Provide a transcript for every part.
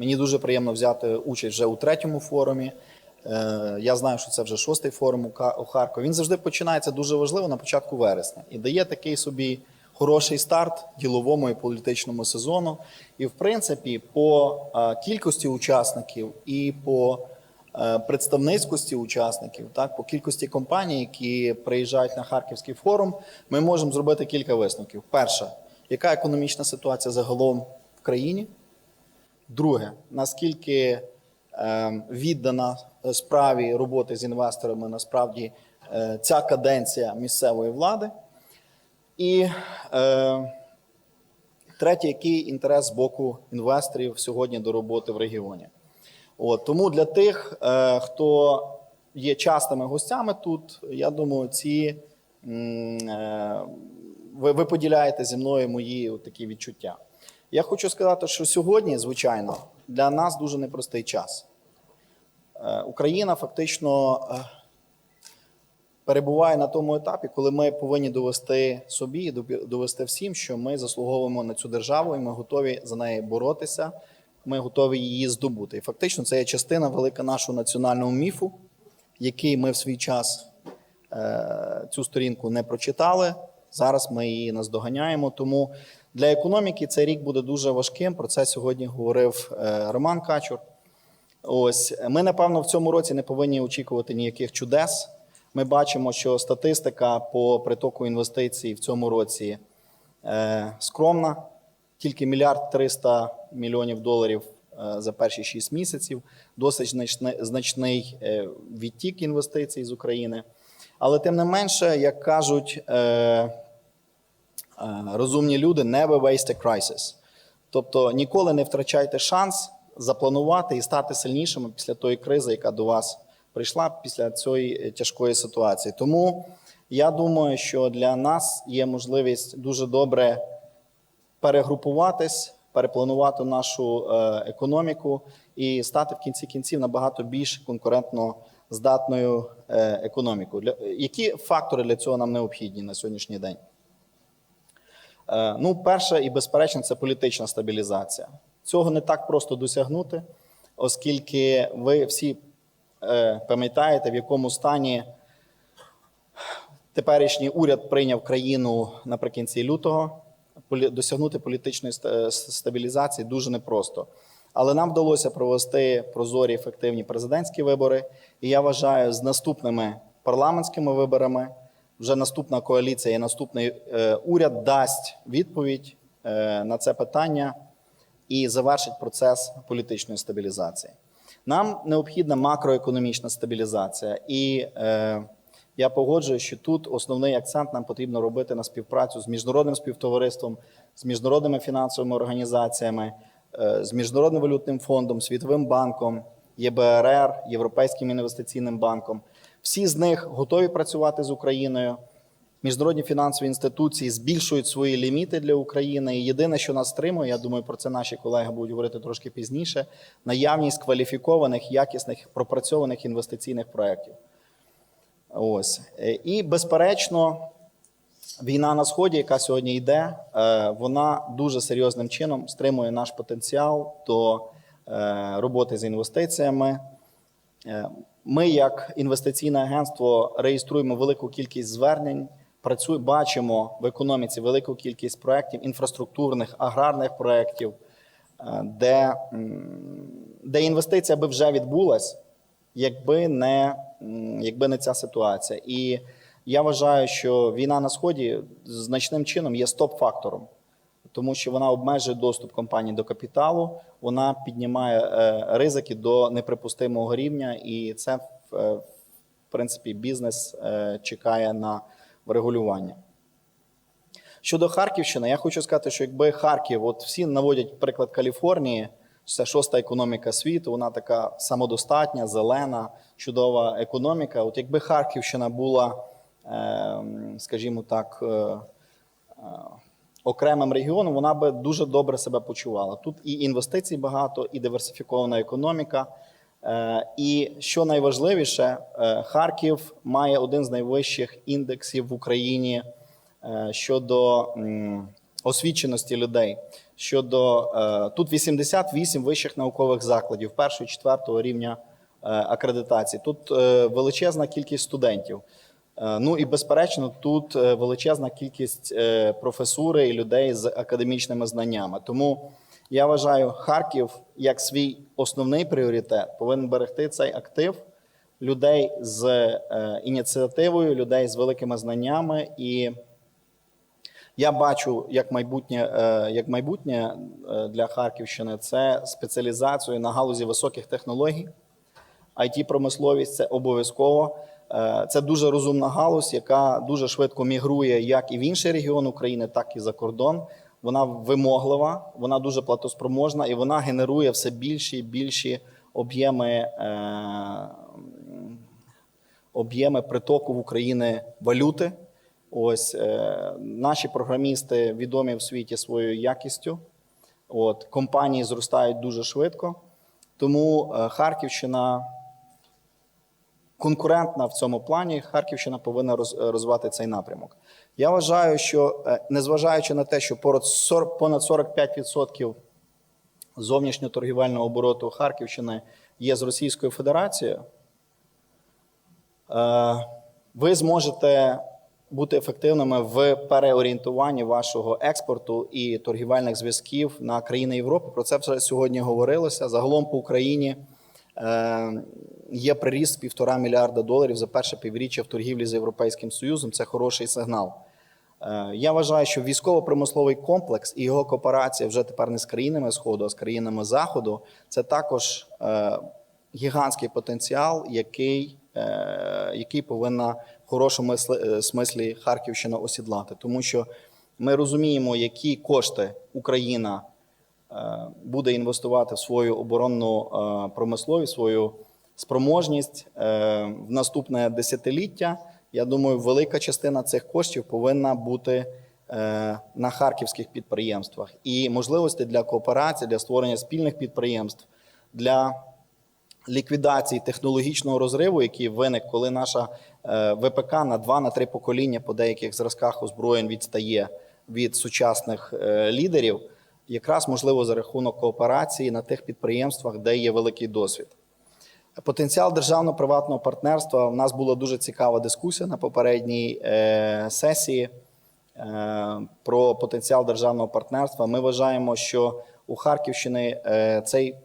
Мені дуже приємно взяти участь вже у третьому форумі. Е, Я знаю, що це вже шостий форум у Харкові. Він завжди починається дуже важливо на початку вересня і дає такий собі хороший старт діловому і політичному сезону. І, в принципі, по е, кількості учасників і по е, представницькості учасників, так по кількості компаній, які приїжджають на харківський форум, ми можемо зробити кілька висновків. Перше, яка економічна ситуація загалом в країні? Друге, наскільки е, віддана справі роботи з інвесторами насправді е, ця каденція місцевої влади? І е, третє, який інтерес з боку інвесторів сьогодні до роботи в регіоні? От, тому для тих, хто є частими гостями тут, я думаю, ці ви, ви поділяєте зі мною мої такі відчуття. Я хочу сказати, що сьогодні, звичайно, для нас дуже непростий час. Е, Україна фактично е, перебуває на тому етапі, коли ми повинні довести собі і довести всім, що ми заслуговуємо на цю державу, і ми готові за неї боротися. Ми готові її здобути. І фактично це є частина велика нашого національного міфу, який ми в свій час е, цю сторінку не прочитали. Зараз ми її наздоганяємо. Тому для економіки цей рік буде дуже важким. Про це сьогодні говорив е, Роман Качур. Ось ми, напевно, в цьому році не повинні очікувати ніяких чудес. Ми бачимо, що статистика по притоку інвестицій в цьому році е, скромна, тільки мільярд 300 мільйонів доларів е, за перші 6 місяців, досить значний, відтік інвестицій з України. Але тим не менше, як кажуть розумні люди, never waste a crisis. Тобто ніколи не втрачайте шанс запланувати і стати сильнішими після тої кризи, яка до вас прийшла після цієї е, тяжкої ситуації. Тому я думаю, що для нас є можливість дуже добре перегрупуватись, перепланувати нашу е, економіку і стати в кінці кінців набагато більш конкурентно здатною е, економікою. Які фактори для цього нам необхідні на сьогоднішній день? Е, Ну, перше і безперечно, це політична стабілізація. Цього не так просто досягнути, оскільки ви всі е, пам'ятаєте, в якому стані теперішній уряд прийняв країну наприкінці лютого. Досягнути політичної стабілізації дуже непросто. Але нам вдалося провести прозорі ефективні президентські вибори. І я вважаю, з наступними парламентськими виборами вже наступна коаліція і наступний е, уряд дасть відповідь е, на це питання і завершить процес політичної стабілізації. Нам необхідна макроекономічна стабілізація, і е, я погоджуюсь, що тут основний акцент нам потрібно робити на співпрацю з міжнародним співтовариством, з міжнародними фінансовими організаціями, е, з міжнародним валютним фондом, Світовим банком, ЄБРР, Європейським інвестиційним банком. Всі з них готові працювати з Україною. Міжнародні фінансові інституції збільшують свої ліміти для України. І єдине, що нас стримує, я думаю, про це наші колеги будуть говорити трошки пізніше. Наявність кваліфікованих, якісних, пропрацьованих інвестиційних проєктів. Ось Е, і безперечно, війна на сході, яка сьогодні йде, е, вона дуже серйозним чином стримує наш потенціал до е, роботи з інвестиціями. Ми, як інвестиційне агентство, реєструємо велику кількість звернень. Працює, бачимо в економіці велику кількість проєктів, інфраструктурних, аграрних проєктів, е, де, де інвестиція би вже відбулась, якби не, якби не ця ситуація. І я вважаю, що війна на сході значним чином є стоп-фактором, тому що вона обмежує доступ компаній до капіталу, вона піднімає е, ризики до неприпустимого рівня, і це в, е, принципі бізнес е, чекає на врегулювання. Щодо Харківщини, я хочу сказати, що якби Харків, от всі наводять приклад Каліфорнії, це шоста економіка світу, вона така самодостатня, зелена, чудова економіка. От якби Харківщина була, е, скажімо так, окремим регіоном, вона би дуже добре себе почувала. Тут і інвестицій багато, і диверсифікована економіка. Е, І що найважливіше, е, Харків має один з найвищих індексів в Україні е, щодо освіченості людей. Щодо тут 88 вищих наукових закладів першого і четвертого рівня акредитації. Тут величезна кількість студентів. Е, Ну і безперечно, тут е, величезна кількість е, професури і людей з академічними знаннями. Тому я вважаю, Харків як свій основний пріоритет повинен берегти цей актив людей з ініціативою, людей з великими знаннями. І я бачу як майбутнє, як майбутнє для Харківщини це спеціалізацію на галузі високих технологій. it промисловість це обов'язково. Е, Це дуже розумна галузь, яка дуже швидко мігрує як і в інший регіон України, так і за кордон. Вона вимоглива, вона дуже платоспроможна і вона генерує все більші і більші об'єми, е, об'єми притоку в Україні валюти. Ось е, наші програмісти відомі в світі своєю якістю. От компанії зростають дуже швидко. Тому Харківщина конкурентна в цьому плані. Харківщина повинна розвивати цей напрямок. Я вважаю, що е, незважаючи на те, що понад 45% зовнішньоторгівельного обороту Харківщини є з Російською Федерацією, е, ви зможете бути ефективними в переорієнтуванні вашого експорту і торгівельних зв'язків на країни Європи. Про це вже сьогодні говорилося. Загалом по Україні е, є приріст півтора мільярда доларів за перше півріччя в торгівлі з Європейським Союзом. Це хороший сигнал. Е, Я вважаю, що військово-промисловий комплекс і його кооперація вже тепер не з країнами Сходу, а з країнами Заходу це також е, гігантський потенціал, який, е, який повинна в хорошому е, смислі Харківщина осідлати. Тому що ми розуміємо, які кошти Україна е, буде інвестувати в свою оборонну е, промисловість, свою спроможність е, в наступне десятиліття. Я думаю, велика частина цих коштів повинна бути е, на харківських підприємствах. І можливості для кооперації, для створення спільних підприємств, для ліквідації технологічного розриву, який виник, коли наша е, ВПК на два на три покоління по деяких зразках озброєнь відстає від сучасних е, лідерів, якраз можливо за рахунок кооперації на тих підприємствах, де є великий досвід. Потенціал державно-приватного партнерства. У нас була дуже цікава дискусія на попередній е, сесії е, про потенціал державного партнерства. Ми вважаємо, що у Харківщини е, цей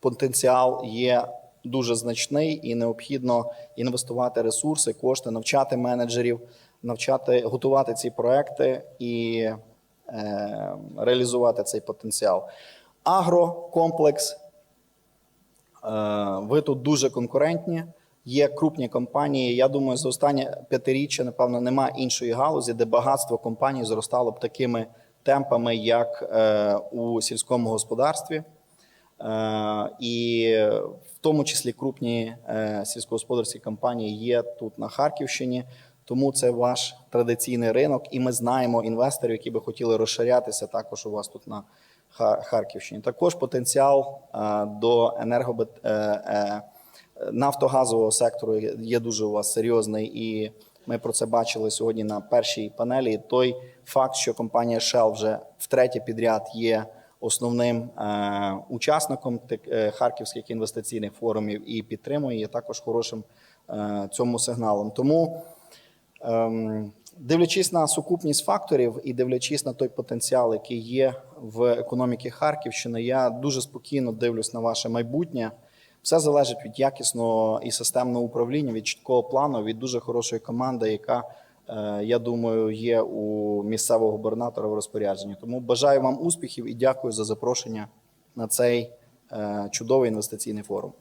потенціал є дуже значний і необхідно інвестувати ресурси, кошти, навчати менеджерів, навчати готувати ці проекти і реалізувати цей потенціал. Агрокомплекс. Е, Ви тут дуже конкурентні. Є крупні компанії. Я думаю, за останнє п'ятиріччя, напевно, немає іншої галузі, де багатство компаній зростало б такими темпами, як е, у сільському господарстві. Е, І в тому числі крупні е, сільськогосподарські компанії є тут на Харківщині. Тому це ваш традиційний ринок, і ми знаємо інвесторів, які би хотіли розширятися також у вас тут на Харківщині. Також потенціал е, до енергобет... е, е, нафтогазового сектору є дуже у вас серйозний, і ми про це бачили сьогодні на першій панелі. Той факт, що компанія Shell вже втретє підряд є основним учасником харківських інвестиційних форумів і підтримує, є також хорошим цьому сигналом. Тому Дивлячись на сукупність факторів і дивлячись на той потенціал, який є в економіці Харківщини, я дуже спокійно дивлюсь на ваше майбутнє. Все залежить від якісного і системного управління, від чіткого плану, від дуже хорошої команди, яка, е, я думаю, є у місцевого губернатора в розпорядженні. Тому бажаю вам успіхів і дякую за запрошення на цей е, чудовий інвестиційний форум.